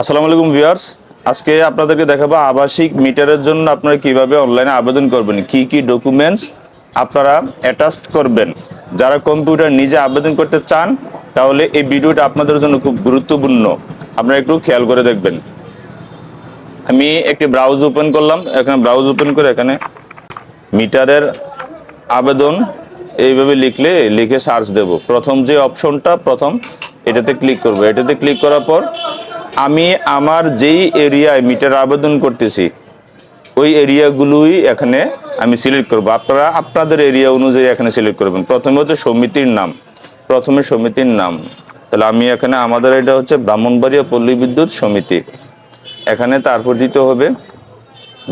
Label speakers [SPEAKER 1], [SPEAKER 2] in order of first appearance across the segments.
[SPEAKER 1] আসসালামু আলাইকুম ভিউয়ার্স। আজকে আপনাদেরকে দেখাবো আবাসিক মিটারের জন্য আপনারা কীভাবে অনলাইনে আবেদন করবেন, কি কি ডকুমেন্টস আপনারা অ্যাটাচ করবেন। যারা কম্পিউটার নিজে আবেদন করতে চান, তাহলে এই ভিডিওটা আপনাদের জন্য খুব গুরুত্বপূর্ণ। আপনারা একটু খেয়াল করে দেখবেন। আমি একটি ব্রাউজ ওপেন করলাম, এখানে ব্রাউজ ওপেন করে এখানে মিটারের আবেদন এইভাবে লিখলে লিখে সার্চ দেব। প্রথম যে অপশনটা, প্রথম এটাতে ক্লিক করব। এটাতে ক্লিক করার পর আমি আমার যেই এরিয়ায় মিটার আবেদন করতেছি, ওই এরিয়াগুলোই এখানে আমি সিলেক্ট করব। আপনারা, আপনাদের এরিয়া অনুযায়ী এখানে সিলেক্ট করবেন। প্রথমে হচ্ছে সমিতির নাম। প্রথমে সমিতির নাম। তাহলে আমি এখানে, আমাদের এটা হচ্ছে ব্রাহ্মণবাড়িয়া পল্লী বিদ্যুৎ সমিতি। এখানে তারপর দিতে হবে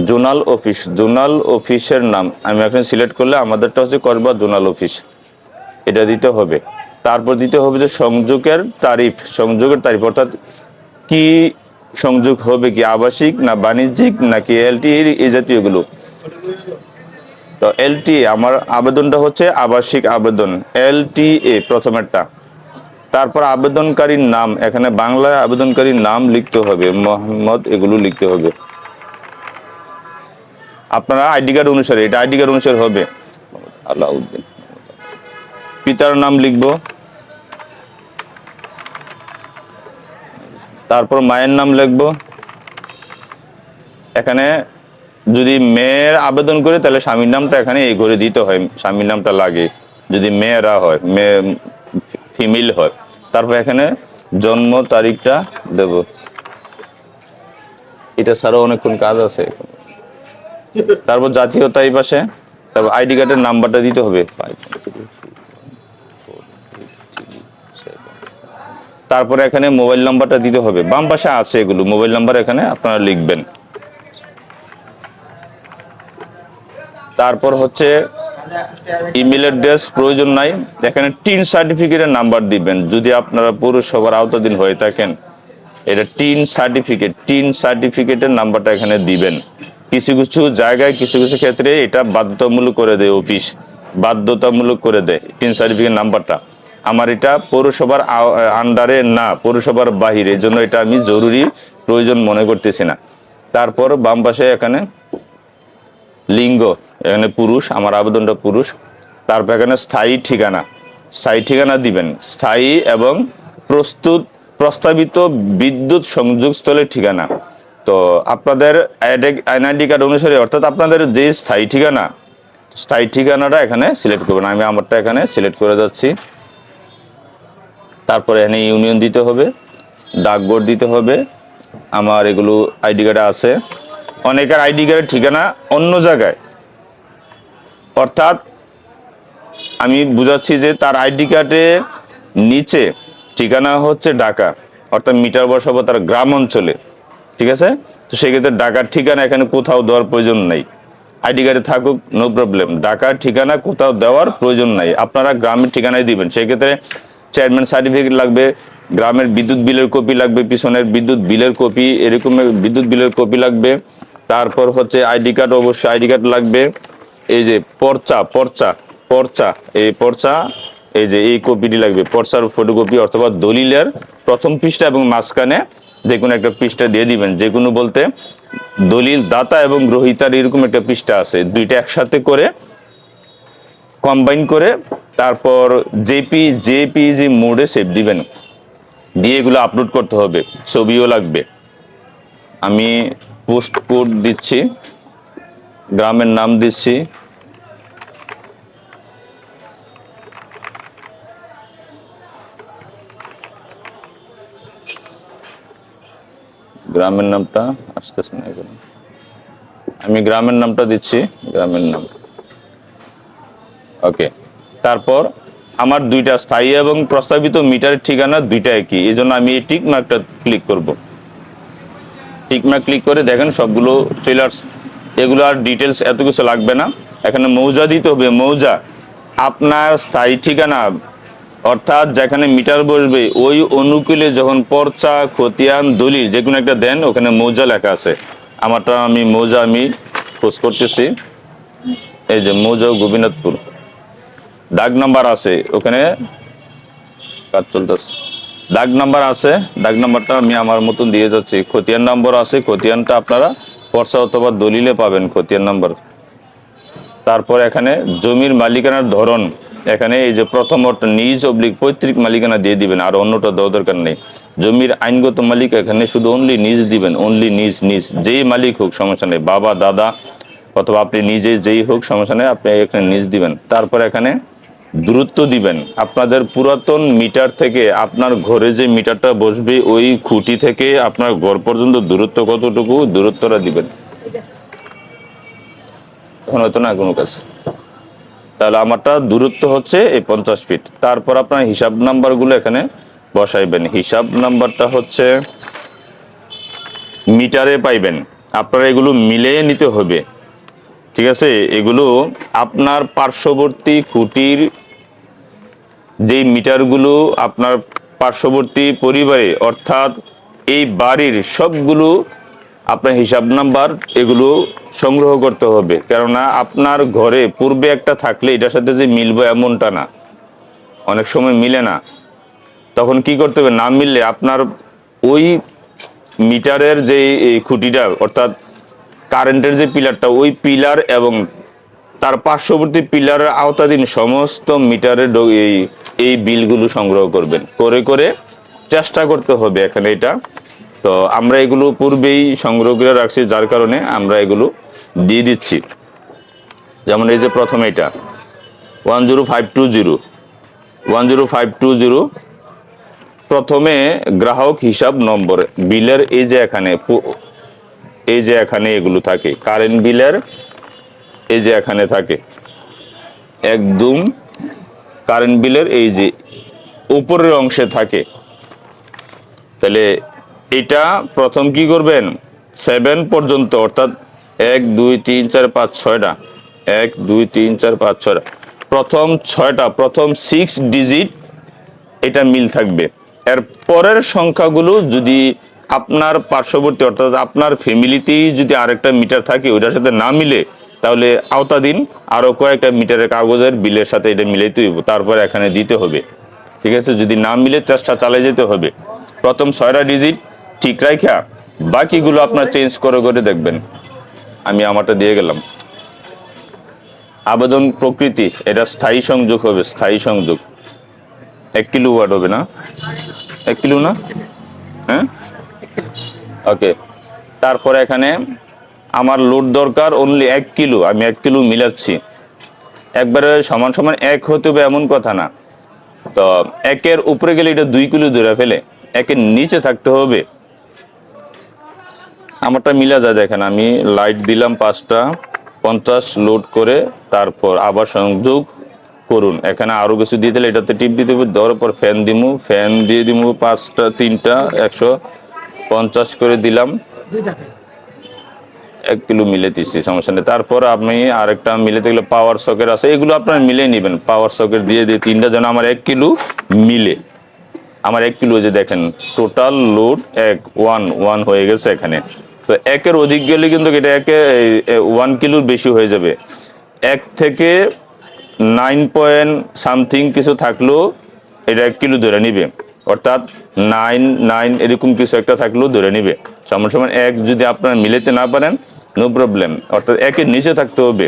[SPEAKER 1] জোনাল অফিস। জোনাল অফিসের নাম। আমি এখানে সিলেক্ট করলে আমাদেরটা হচ্ছে করবা জোনাল অফিস। এটা দিতে হবে। তারপর দিতে হবে যে সংযোগের তারিফ। সংযোগের তারিফ। অর্থাৎ কি সংযোগ হবে কি আবাসিক না বাণিজ্যিক নাকি এলটি এই জাতীয়গুলো? তো এলটি আমার আবেদনটা হচ্ছে আবাসিক আবেদন, এল টি এলটিএ প্রথমেরটা। তারপর আবেদনকারীর নাম, এখানে বাংলায় আবেদনকারীর নাম লিখতে হবে, মোহাম্মদ এগুলো লিখতে হবে। আপনারা আইডি কার্ড অনুসারে, এটা আইডি কার্ড অনুসারে হবে। আলাউদ্দিন পিতার নাম লিখব। তারপর মায়ের নাম লিখব। এখানে যদি মেয়ের আবেদন করে, তাহলে স্বামীর নামটা এখানে এই করে দিতে হয়। স্বামীর নামটা লাগে। যদি মেয়েরা হয়, মেয়ে, ফিমেল হয়, তারপর এখানে জন্ম তারিখটা দেব। এটা ছাড়াও অনেকক্ষণ কাজ আছে। তারপর জাতীয়তা এই পাশে। তারপর আইডি কার্ডের নাম্বারটা দিতে হবে। তারপরে এখানে মোবাইল নাম্বারটা দিতে হবে। বাম পাশে আছে এগুলো। মোবাইল নাম্বার এখানে আপনারা লিখবেন। তারপর হচ্ছে ইমেল অ্যাড্রেস প্রয়োজন নাই। এখানে টিন সার্টিফিকেটের নাম্বার দিবেন। যদি আপনারা পৌরসভার আওতাধীন হয়ে থাকেন, এটা টিন সার্টিফিকেট। টিন সার্টিফিকেটের নাম্বারটা এখানে দিবেন। কিছু কিছু জায়গায়, কিছু কিছু ক্ষেত্রে এটা বাধ্যতামূলক করে দেয় অফিস। বাধ্যতামূলক করে দেয় টিন সার্টিফিকেট নাম্বারটা। আমার এটা পৌরসভার আন্ডারে না, পৌরসভার বাহিরে জন্য এটা আমি জরুরি প্রয়োজন মনে করতেছি না। তারপর বাম পাশে এখানে লিঙ্গ, এখানে পুরুষ, আমার আবেদনটা পুরুষ। তারপর এখানে স্থায়ী ঠিকানা স্থায়ী ঠিকানা দিবেন। স্থায়ী এবং প্রস্তুত, প্রস্তাবিত বিদ্যুৎ সংযোগস্থলের ঠিকানা। তো আপনাদের এনআইডি কার্ড অনুসারে, অর্থাৎ আপনাদের যে স্থায়ী ঠিকানা, স্থায়ী ঠিকানাটা এখানে সিলেক্ট করবেন। আমি আমারটা এখানে সিলেক্ট করে যাচ্ছি। তারপরে এখানে ইউনিয়ন দিতে হবে ডাকঘর দিতে হবে, আমার এগুলো আইডি কার্ডে আছে। অনেকের আইডি কার্ডের ঠিকানা অন্য জায়গায়। অর্থাৎ আমি বুঝাচ্ছি যে তার আইডি কার্ডে নিচে ঠিকানা হচ্ছে ঢাকা, অর্থাৎ মিটার বসাবো তার গ্রাম অঞ্চলে। ঠিক আছে? তো সেক্ষেত্রে ঢাকার ঠিকানা এখানে কোথাও দেওয়ার প্রয়োজন নেই। আইডি কার্ডে থাকুক নো প্রবলেম ঢাকার ঠিকানা কোথাও দেওয়ার প্রয়োজন নাই। আপনারা গ্রামের ঠিকানায় দিবেন। সেক্ষেত্রে চেয়ারম্যান সার্টিফিকেট লাগবে, গ্রামের বিদ্যুৎ বিলের কপি লাগবে, পিছনের বিদ্যুৎ বিলের কপি এরকম বিদ্যুৎ বিলের কপি লাগবে। তারপর হচ্ছে আইডি কার্ড, অবশ্যই আইডি কার্ড লাগবে। এই যে পর্চা পর্চা পর্চা, এই পর্চা, এই যে এই কপিটি লাগবে। পর্চার ফটোকপি অথবা দলিলের প্রথম পৃষ্ঠা এবং মাঝখানে যে কোনো একটা পৃষ্ঠা দিয়ে দিবেন। যে কোনো বলতে দলিল, দাতা এবং গ্রহিতার এরকম একটা পৃষ্ঠা আছে। দুইটা একসাথে করে কম্বাইন করে তারপর জেপি, জেপিজি মোডে সেভ দিবেন। দিয়ে এগুলো আপলোড করতে হবে, ছবিও লাগবে। আমি পোস্ট কোড দিচ্ছি, গ্রামের নাম দিচ্ছি। গ্রামের নামটা আসতেছে না আমি গ্রামের নামটা দিচ্ছি, গ্রামের নাম। ওকে তারপর আমার দুইটা স্থায়ী এবং প্রস্তাবিত মিটারের ঠিকানা দুইটা একই। এই জন্য আমি এই টিক মার্কটা ক্লিক করব। টিক মার্ক ক্লিক করে দেখেন সবগুলো ট্রেলার্স এগুলো আর ডিটেলস এত কিছু লাগবে না। এখানে মৌজা দিতে হবে। মৌজা, আপনার স্থায়ী ঠিকানা, অর্থাৎ যেখানে মিটার বসবে, ওই অনুকূলে যখন পর্চা, খতিয়ান, দলিল যে কোনো একটা দেন, ওখানে মৌজা লেখা আছে। আমারটা আমি মৌজা আমি খোঁজ করতেছি। এই যে মৌজা গোপীনাথপুর। দাগ নাম্বার আছে, ওখানে কাজ চলতেছে। দাগ নাম্বার আছে, দাগ নাম্বারটা আমি আমার মতন দিয়ে যাচ্ছি। খতিয়ান নাম্বার আছে, খতিয়ানটা আপনারা পর্চা অথবা দলিলে পাবেন, খতিয়ান নাম্বার। তারপর এখানে জমির মালিকানার ধরন। এখানে এই যে প্রথম নিজ অবলিক পৈতৃক মালিকানা দিয়ে দিবেন, আর অন্যটা দেওয়া দরকার নেই। জমির আইনগত মালিক এখানে শুধু অনলি নিজ দিবেন অনলি নিজ নিজ। যেই মালিক হোক, সমস্যা নেই। বাবা, দাদা, অথবা আপনি নিজে যেই হোক, সমস্যা নেই, আপনি এখানে নিজ দিবেন। তারপর এখানে দূরত্ব দিবেন। আপনাদের পুরাতন মিটার থেকে আপনার ঘরে যে মিটারটা বসবে, ওই খুঁটি থেকে আপনার ঘর পর্যন্ত দূরত্ব কতটুকু, দূরত্বটা দিবেন। এখন হয়তো না কোনো কাজ। তাহলে আমারটা দূরত্ব হচ্ছে এই পঞ্চাশ ফিট তারপর আপনার হিসাব নাম্বারগুলো এখানে বসাইবেন। হিসাব নাম্বারটা হচ্ছে মিটারে পাইবেন। আপনারা এগুলো মিলিয়ে নিতে হবে। ঠিক আছে? এগুলো আপনার পার্শ্ববর্তী খুঁটির যেই মিটারগুলো আপনার পার্শ্ববর্তী পরিবারে, অর্থাৎ এই বাড়ির সবগুলো আপনার হিসাব নাম্বার এগুলো সংগ্রহ করতে হবে। কেননা আপনার ঘরে পূর্বে একটা থাকলে এটার সাথে যে মিলবে এমনটা না। অনেক সময় মিলে না। তখন কি করতে হবে? না মিললে আপনার ওই মিটারের যে খুঁটিটা, অর্থাৎ কারেন্টের যে পিলারটা, ওই পিলার এবং তার পার্শ্ববর্তী পিলারের আওতাধীন সমস্ত মিটারের এই এই বিলগুলো সংগ্রহ করবেন। করে করে চেষ্টা করতে হবে এখানে এটা। তো আমরা এগুলো পূর্বেই সংগ্রহ করে রাখছি, যার কারণে আমরা এগুলো দিয়ে দিচ্ছি। যেমন এই যে প্রথমে এটা। One zero five two zero. One zero five two zero. প্রথমে গ্রাহক হিসাব নম্বর, বিলের এই যে এখানে এই যে এখানে এগুলো থাকে। কারেন্ট বিলের এই যে এখানে থাকে। একদম কারেন্ট বিলের এই যে উপরের অংশে থাকে। তাহলে এটা প্রথম কি করবেন? সেভেন পর্যন্ত, অর্থাৎ এক, দুই, তিন, চার, পাঁচ, ছয়টা। এক, দুই, তিন, চার, পাঁচ, ছয়টা। প্রথম ছয়টা, প্রথম সিক্স ডিজিট এটা মিল থাকবে। এর পরের সংখ্যাগুলো যদি আপনার পার্শ্ববর্তী, অর্থাৎ আপনার ফ্যামিলিতেই যদি আরেকটা মিটার থাকে, ওইটার সাথে না মিলে, তাহলে আওতাধীন আরও কয়েকটা মিটারের কাগজের বিলের সাথে এটা মিলাইতে হইব। তারপর এখানে দিতে হবে। ঠিক আছে? যদি না মিলে, চেষ্টা চালিয়ে যেতে হবে। প্রথম ছয়টা ডিজিট ঠিক রাখা বাকিগুলো আপনার চেঞ্জ করে করে দেখবেন। আমি আমারটা দিয়ে গেলাম। আবেদন প্রকৃতি, এটা স্থায়ী সংযোগ হবে, স্থায়ী সংযোগ। এক কিলো ওয়াট হবে না? এক কিলো না? হ্যাঁ? ওকে তারপরে এখানে আমার লোড দরকার অনলি এক কিলো, আমি এক কিলো মিলাচ্ছি। একবারে সমান সমান এক হতে হবে এমন কথা না। তো একের উপরে গেলে এটা দুই কিলো ধরে ফেলে, একের নিচে থাকতে হবে। আমারটা মিলা যায় দেখেন, আমি লাইট দিলাম পাঁচটা, পঞ্চাশ লোড করে তারপর আবার সংযোগ করুন। এখানে আরও কিছু দিয়ে দিলে এটাতে টিপ দিতে হবে, দেওয়ার পর ফ্যান দিমু ফ্যান দিয়ে দিমু পাঁচটা, তিনটা, একশো পঞ্চাশ করে দিলাম। এক কিলো মিলে দিচ্ছি সমস্যা নেই। তারপর আপনি আরেকটা মিলে গেলে পাওয়ার সকেট আছে এগুলো আপনার মিলে নেবেন। পাওয়ার সকেট দিয়ে দিয়ে তিনটা যেন আমার এক কিলো মিলে। আমার এক কিলো যে দেখেন টোটাল লোড এক ওয়ান ওয়ান হয়ে গেছে এখানে। তো একের অধিক গেলে কিন্তু এটা একে ওয়ান কিলোর বেশি হয়ে যাবে। এক থেকে নাইন পয়েন্ট সামথিং কিছু থাকলেও এটা এক কিলো ধরে নিবে। অর্থাৎ নাইন নাইন এরকম কিছু একটা থাকলেও ধরে নিবে। সমান সমান এক যদি আপনারা মিলাতে না পারেন নো প্রবলেম অর্থাৎ একের নিচে থাকতে হবে।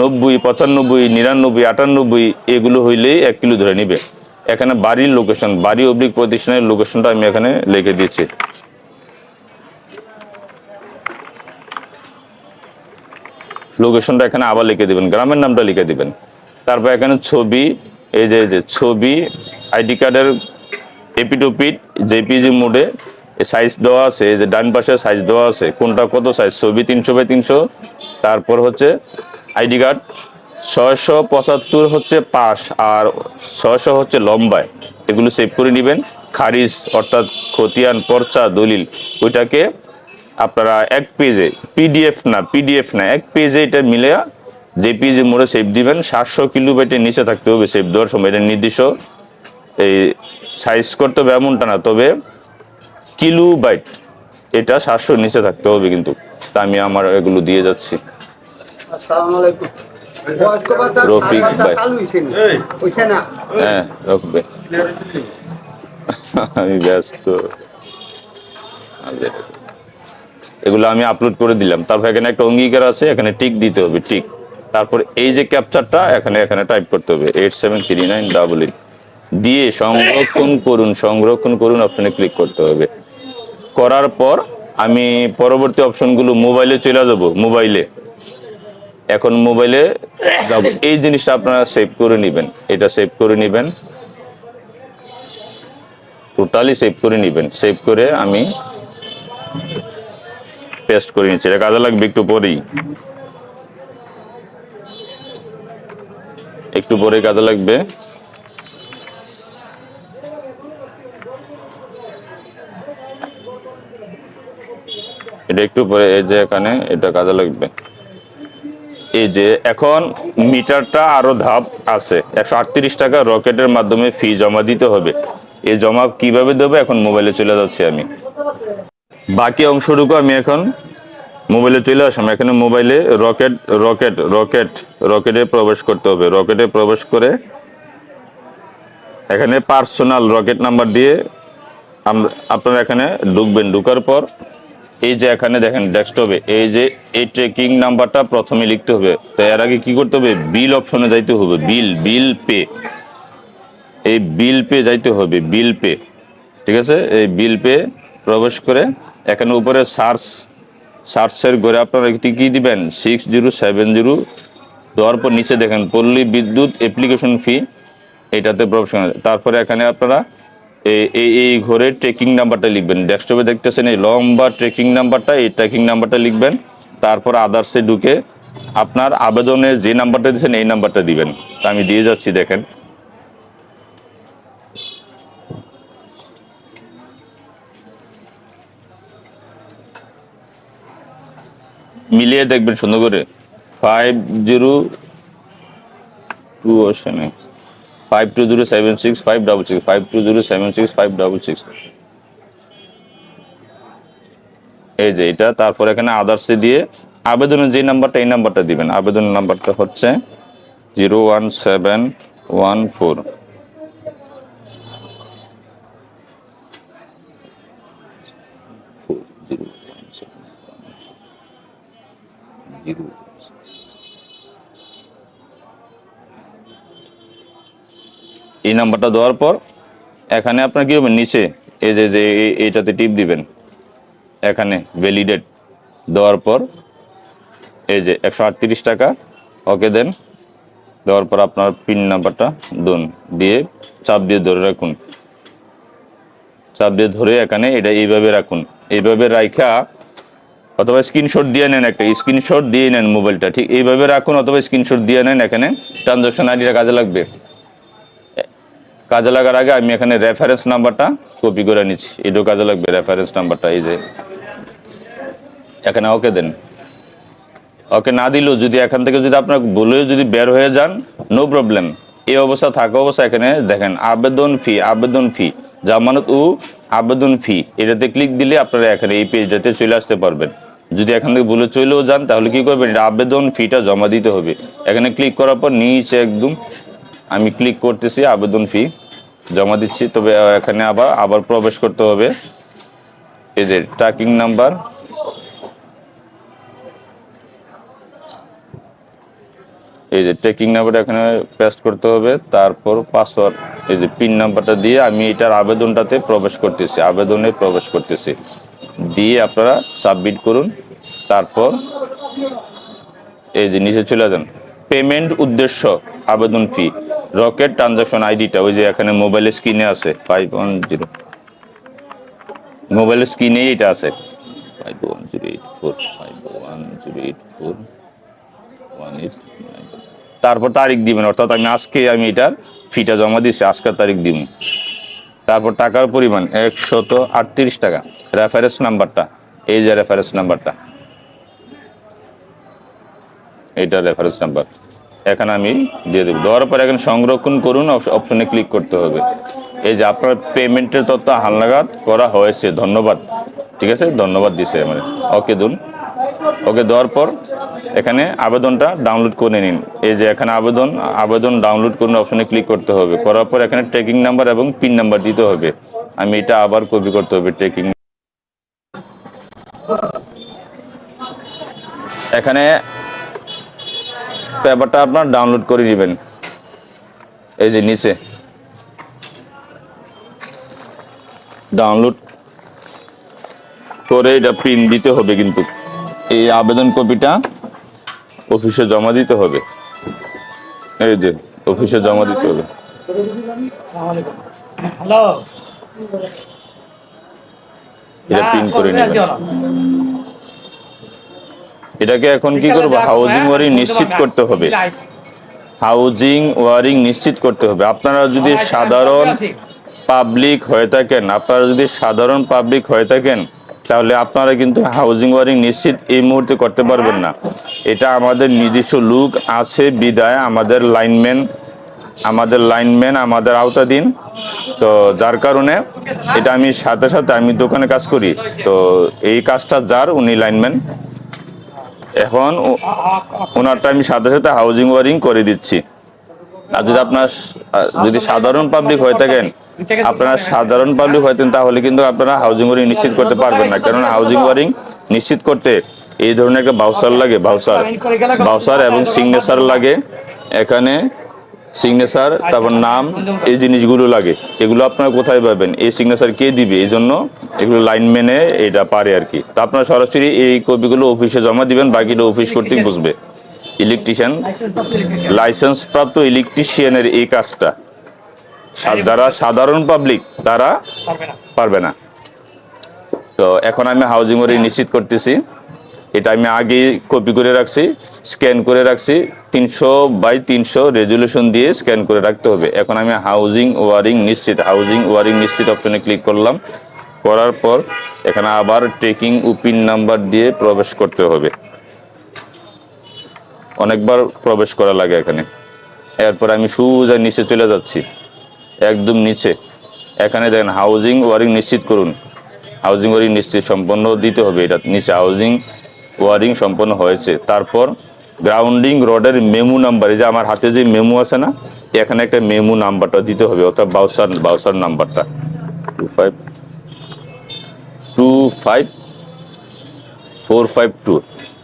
[SPEAKER 1] নব্বই, পঁচানব্বই, নিরানব্বই, আটানব্বই, এগুলো হইলেই এক কিলো ধরে নিবে। এখানে বাড়ির লোকেশন বাড়ি অবলিক প্রতিষ্ঠানের লোকেশনটা আমি এখানে লিখে দিয়েছি লোকেশনটা এখানে আবার লিখে দিবেন, গ্রামের নামটা লিখে দিবেন। তারপর এখানে ছবি এই যে, ছবি, আইডি কার্ডের এপিটোপিট জেপিজি মোডে সাইজ দেওয়া আছে যে ডান পাশে সাইজ দেওয়া আছে, কোনটা কত সাইজ ছবি তিনশো বাই তিনশো। তারপর হচ্ছে আইডি কার্ড ছয়শো পঁচাত্তর হচ্ছে পাশ আর ছয়শো হচ্ছে লম্বায়। এগুলো সেভ করে নেবেন। খারিজ, অর্থাৎ খতিয়ান, পর্চা, দলিল, ওইটাকে আপনারা এক পেজে পিডিএফ না পিডিএফ না, এক পেজে এটা মিলে জেপিজি মোড়ে সেভ দিবেন। সাতশো কিলোমিটার নিচে থাকতে হবে সেভ দেওয়ার সময়। এটা নির্দিষ্ট এই সাইজ করতে হবে এমনটা না তবে কিলো বাইট এটা সাতশোর নিচে থাকতে হবে কিন্তু। তা আমি আমার এগুলো দিয়ে যাচ্ছি। রফিক ভাই। হ্যাঁ রাখবে আমি ব্যস্ত। এগুলো আমি আপলোড করে দিলাম। তারপর এখানে একটা অঙ্গীকার আছে এখানে টিক দিতে হবে টিক তারপর এই যে ক্যাপচারটা এখানে এখানে টাইপ করতে হবে eight seven three nine double eight দিয়ে সংরক্ষণ করুন সংরক্ষণ করুন অপশনে ক্লিক করতে হবে। করার পর আমি পরবর্তী অপশনগুলো মোবাইলে চলে যাব মোবাইলে এখন মোবাইলে যাব। এই জিনিসটা আপনারা সেভ করে নেবেন। এটা সেভ করে নেবেন। টোটালি সেভ করে নেবেন। সেভ করে আমি পেস্ট করে নিচ্ছি। এটা কাজে লাগবে একটু পরেই। একটু পরে কাজে লাগবে। এটা একটু পরে এই যে এখানে, এটা কাজে লাগবে। এই যে এখন মিটারটা আরও ধাপ আছে, একশো আটত্রিশ টাকা রকেটের মাধ্যমে ফি জমা দিতে হবে। এই জমা কীভাবে দেবো? এখন মোবাইলে চলে যাচ্ছি আমি। বাকি অংশটুকু আমি এখন মোবাইলে চলে আসলাম। এখানে মোবাইলে রকেট রকেট রকেট, রকেটে প্রবেশ করতে হবে। রকেটে প্রবেশ করে এখানে পার্সোনাল রকেট নাম্বার দিয়ে আপনারা এখানে ঢুকবেন। ঢুকার পর এই যে এখানে দেখেন ডেস্কটপে, এই যে এই ট্রেকিং নাম্বারটা প্রথমে লিখতে হবে। তো এর আগে কি করতে হবে? বিল অপশনে যাইতে হবে। বিল বিল পে এই বিল পে যাইতে হবে বিল পে ঠিক আছে? এই বিল পে প্রবেশ করে এখানে উপরে সার্চ সার্চের ঘরে আপনারা কি দিবেন? সিক্স জিরো সেভেন জিরো দেওয়ার পর নিচে দেখেন, পল্লী বিদ্যুৎ অ্যাপ্লিকেশন ফি এটাতে প্রবেশ করেন তারপরে এখানে আপনারা এই ঘরে ট্রেকিং নাম্বারটা লিখবেন। ডেস্কটপে দেখতেছেন এই লম্বা ট্রেকিং নাম্বারটা এই ট্রেকিং নাম্বারটা লিখবেন। তারপর আদার্সে ঢুকে আপনার আবেদনে যে নাম্বারটা দিয়েছেন, এই নাম্বারটা দিবেন। তা আমি দিয়ে যাচ্ছি, দেখেন। মিলিয়ে দেখবেন, সুন্দর করে। Five zero two ওশনে five two zero seven six five double six five two zero seven six five double six এই যে এটা, তারপর এখানে আদার্সে দিয়ে আবেদনের যে নাম্বারটা, এই নাম্বারটা দিবেন। আবেদনের নাম্বারটা হচ্ছে zero one seven one four zero এই নাম্বারটা দেওয়ার পর এখানে আপনার কী হবে? নিচে এই যে যে এইটাতে টিপ দিবেন। এখানে ভ্যালিডেট দেওয়ার পর এই যে একশো আটত্রিশ টাকা, ওকে দেন। দেওয়ার পর আপনার পিন নাম্বারটা দেন। দিয়ে চাপ দিয়ে ধরে রাখুন। চাপ দিয়ে ধরে এখানে এটা এইভাবে রাখুন। এইভাবে রাখা অথবা স্ক্রিনশট দিয়ে নেন একটা। স্ক্রিনশট দিয়ে নেন মোবাইলটা। ঠিক এইভাবে রাখুন অথবা স্ক্রিনশট দিয়ে নেন এখানে। ট্রানজাকশন আইডিটা কাজে লাগবে। কাজে লাগার আগে আমি এখানে রেফারেন্স নাম্বারটা কপি করে নিচ্ছি। এটাও কাজে লাগবে রেফারেন্স নাম্বারটা এই যে। এখানে ওকে দেন। ওকে না দিলেও যদি এখান থেকে যদি আপনার বলেও যদি বের হয়ে যান নো প্রবলেম এই অবস্থা, থাকা অবস্থা এখানে দেখেন, আবেদন ফি আবেদন ফি জামানত ও আবেদন ফি এটাতে ক্লিক দিলে আপনারা এখানে এই পেজটাতে চলে আসতে পারবেন। যদি এখান থেকে বলে চলেও যান, তাহলে কি করবেন? এটা আবেদন ফিটা জমা দিতে হবে। এখানে ক্লিক করার পর নিচে একদম আমি ক্লিক করতেছি আবেদন ফি জমা দিচ্ছি, তবে এখানে আবার আবার প্রবেশ করতে হবে। এই যে ট্র্যাকিং নাম্বার এই যে ট্রেকিং নাম্বার এখানে পেস্ট করতে হবে, তারপর পাসওয়ার্ড এই যে পিন নাম্বারটা দিয়ে আমি এটার আবেদনটাতে প্রবেশ করতেছি, আবেদনে প্রবেশ করতেছি। দিয়ে আপনারা সাবমিট করুন, তারপর এই যে নিচে চলে যান পেমেন্ট উদ্দেশ্য, আবেদন ফি রকেট ট্রানজাকশন আইডিটা, ওই যে এখানে মোবাইলের স্ক্রিনে আছে ফাইভ ওয়ান জিরো মোবাইলের স্ক্রিনেই এটা আছে। Five one zero eight four five one zero eight four one eight তারপর তারিখ দিবেন, অর্থাৎ আমি আজকে আমি এটার ফিটা জমা দিচ্ছি আজকের তারিখ দিব। তারপর টাকার পরিমাণ, একশত আটত্রিশ টাকা। রেফারেন্স নাম্বারটা এই যে রেফারেন্স নাম্বারটা এটা রেফারেন্স নাম্বার এখানে আমি দিয়ে দেবো। দেওয়ার পর এখানে সংরক্ষণ করুন অপশনে ক্লিক করতে হবে। এই যে আপনার পেমেন্টের তথ্য হালনাগাদ করা হয়েছে, ধন্যবাদ। ঠিক আছে? ধন্যবাদ দিছে মানে। ওকে দুন ওকে দেওয়ার পর এখানে আবেদনটা ডাউনলোড করে নিন। এই যে এখানে আবেদন আবেদন ডাউনলোড করুন অপশনে ক্লিক করতে হবে। করার পর এখানে ট্রেকিং নাম্বার এবং পিন নাম্বার দিতে হবে। আমি এটা আবার কপি করতে হবে ট্রেকিং এখানে পেপারটা আপনার ডাউনলোড করে নেবেন। এই যে নিচে। ডাউনলোড করে এটা প্রিন্ট দিতে হবে কিন্তু। এই আবেদন কপিটা অফিসে জমা দিতে হবে। এই যে অফিসে জমা দিতে হবে।
[SPEAKER 2] হ্যালো
[SPEAKER 1] এটা প্রিন্ট করে নেবেন। এটাকে এখন কি করব? হাউজিং ওয়ারিং নিশ্চিত করতে হবে। হাউজিং ওয়ারিং নিশ্চিত করতে হবে। আপনারা যদি সাধারণ পাবলিক হয়ে থাকেন আপনারা যদি সাধারণ পাবলিক হয়ে থাকেন তাহলে আপনারা কিন্তু হাউজিং ওয়ারিং নিশ্চিত এই মুহূর্তে করতে পারবেন না। এটা আমাদের নিজস্ব লুক আছে বিদায় আমাদের লাইনম্যান আমাদের লাইনম্যান আমাদের আওতাধীন। তো যার কারণে এটা আমি সাথে সাথে আমি দোকানে কাজ করি। তো এই কাজটা যার উনি লাইনম্যান এখন ওনারটা আমি সাথে সাথে হাউজিং ওয়ারিং করে দিচ্ছি। আর যদি আপনার যদি সাধারণ পাবলিক হয়ে থাকেন, আপনারা সাধারণ পাবলিক হয়েছেন তাহলে কিন্তু আপনারা হাউজিং ওয়ারিং নিশ্চিত করতে পারবেন না। কারণ হাউজিং ওয়ারিং নিশ্চিত করতে এই ধরনের একটা বাউসার লাগে, বাউসার। বাউসার এবং সিগনেচার লাগে। এখানে সিগনেচার তারপর নাম এই জিনিসগুলো লাগে। এগুলো আপনারা কোথায় পাবেন? এই সিগনেচার কে দিবে? এই জন্য এগুলো লাইন মেনে এটা পারে আর কি। তো আপনারা সরাসরি এই কপিগুলো অফিসে জমা দিবেন বাকিটা অফিস কর্তৃক বুঝবে। ইলেকট্রিশিয়ান লাইসেন্স প্রাপ্ত ইলেকট্রিশিয়ানের এই কাজটা। যারা সাধারণ পাবলিক তারা পারবে না। তো এখন আমি হাউজিং ওয়ারি নিশ্চিত করতেছি। এটা আমি আগে কপি করে রাখছি স্ক্যান করে রাখছি, তিনশো বাই তিনশো রেজুলেশন দিয়ে স্ক্যান করে রাখতে হবে। এখন আমি হাউজিং ওয়ারিং নিশ্চিত হাউজিং ওয়ারিং নিশ্চিত অপশনে ক্লিক করলাম, করার পর এখানে আবার ট্রেকিং উপিন নাম্বার দিয়ে প্রবেশ করতে হবে। অনেকবার প্রবেশ করা লাগে এখানে। এরপর আমি সোজা নিচে চলে যাচ্ছি, একদম নিচে। এখানে দেখেন হাউজিং ওয়ারিং নিশ্চিত করুন। হাউজিং ওয়ারিং নিশ্চিত সম্পন্ন দিতে হবে এটা। নিচে হাউজিং ওয়ারিং সম্পন্ন হয়েছে। তারপর গ্রাউন্ডিং রডের মেমু নাম্বার এই যে আমার হাতে যে মেমু আছে না, এখানে একটা মেমু নাম্বারটা দিতে হবে, অর্থাৎ বাউসার বাউসার নাম্বারটা two. Five two five four five two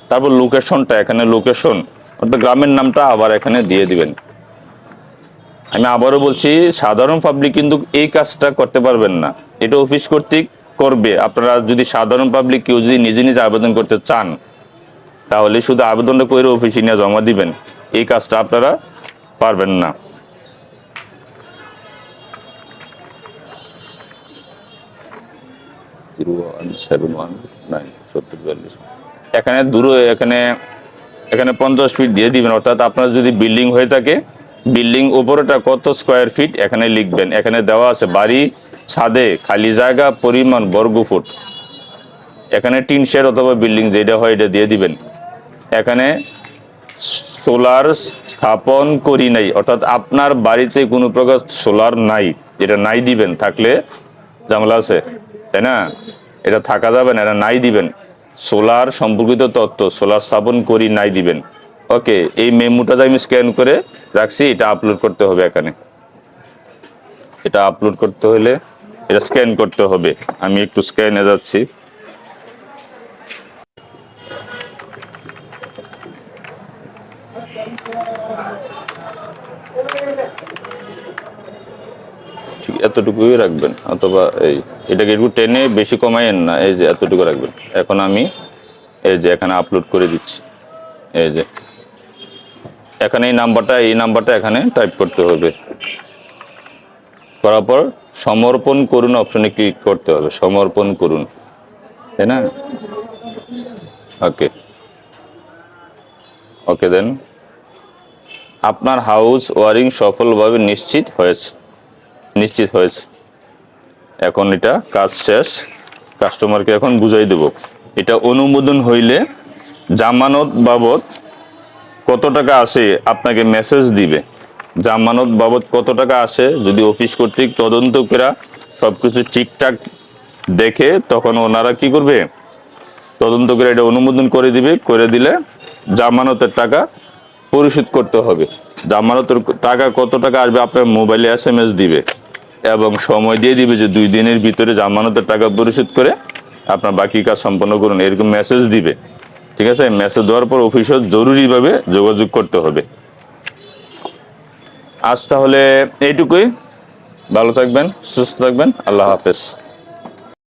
[SPEAKER 1] তারপর লোকেশনটা এখানে লোকেশন অর্থাৎ গ্রামের নামটা আবার এখানে দিয়ে দিবেন। আমি আবারও বলছি, সাধারণ পাবলিক কিন্তু এই কাজটা করতে পারবেন না। এটা অফিস কর্তৃক করবে। আপনারা যদি সাধারণ পাবলিক কেউ যদি নিজে নিজে আবেদন করতে চান তাহলে শুধু আবেদনটা করে অফিসে নিয়ে জমা দিবেন। এই কাজটা আপনারা পারবেন না। এখানে দূরে এখানে এখানে পঞ্চাশ ফিট দিয়ে দিবেন। অর্থাৎ আপনার যদি বিল্ডিং হয়ে থাকে বিল্ডিং উপরেটা কত স্কোয়ার ফিট এখানে লিখবেন। এখানে দেওয়া আছে বাড়ি ছাদে খালি জায়গা, পরিমাণ বর্গ ফুট। এখানে টিন শেড অথবা বিল্ডিং যেটা হয় এটা দিয়ে দিবেন। এখানে সোলার স্থাপন করি নাই, অর্থাৎ আপনার বাড়িতে কোনো প্রকার সোলার নাই এটা নাই দিবেন থাকলে ঝামেলা আছে, তাই না? এটা থাকা যাবে না, এটা নাই দিবেন। সোলার সম্পর্কিত তথ্য, সোলার স্থাপন করি নাই দিবেন। ওকে, এই মেমোটা আমি স্ক্যান করে রাখছি, এটা আপলোড করতে হবে এখানে। এটা আপলোড করতে হলে এটা স্ক্যান করতে হবে। আমি একটু স্ক্যানে যাচ্ছি। এতটুকুই রাখবেন, অথবা এই, এটাকে একটু টেনে বেশি কমাইয়েন না, এই যে এতটুকু রাখবেন। এখন আমি এই যে এখানে আপলোড করে দিচ্ছি। এই যে, এখানে এই নাম্বারটা এই নাম্বারটা এখানে টাইপ করতে হবে। করার পর সমর্পণ করুন অপশনে ক্লিক করতে হবে। সমর্পণ করুন। তাই না? ওকে ওকে দেন আপনার হাউস ওয়ারিং সফলভাবে নিশ্চিত হয়েছে। নিশ্চিত হয়েছে। এখন এটা কাজ শেষ। কাস্টমারকে এখন বুঝাই দেব। এটা অনুমোদন হইলে জামানত বাবদ কত টাকা আসে আপনাকে মেসেজ দিবে। জামানত বাবদ কত টাকা আসে, যদি অফিস কর্তৃক তদন্ত করা সবকিছু ঠিকঠাক দেখে, তখন ওনারা কি করবে? তদন্ত করে এটা অনুমোদন করে দিবে, করে দিলে জামানতের টাকা পরিশোধ করতে হবে। জামানতের টাকা কত টাকা আসবে আপনার মোবাইলে এস এম এস দিবে এবং সময় দিয়ে দিবে যে দুই দিনের ভিতরে জামানতের টাকা পরিশোধ করে আপনার বাকি কাজ সম্পন্ন করুন। এরকম মেসেজ দিবে। ঠিক আছে? মেসেজ দেওয়ার পর অফিসে জরুরিভাবে যোগাযোগ করতে হবে। আজ তাহলে এইটুকুই। ভালো থাকবেন সুস্থ থাকবেন আল্লাহ হাফেজ।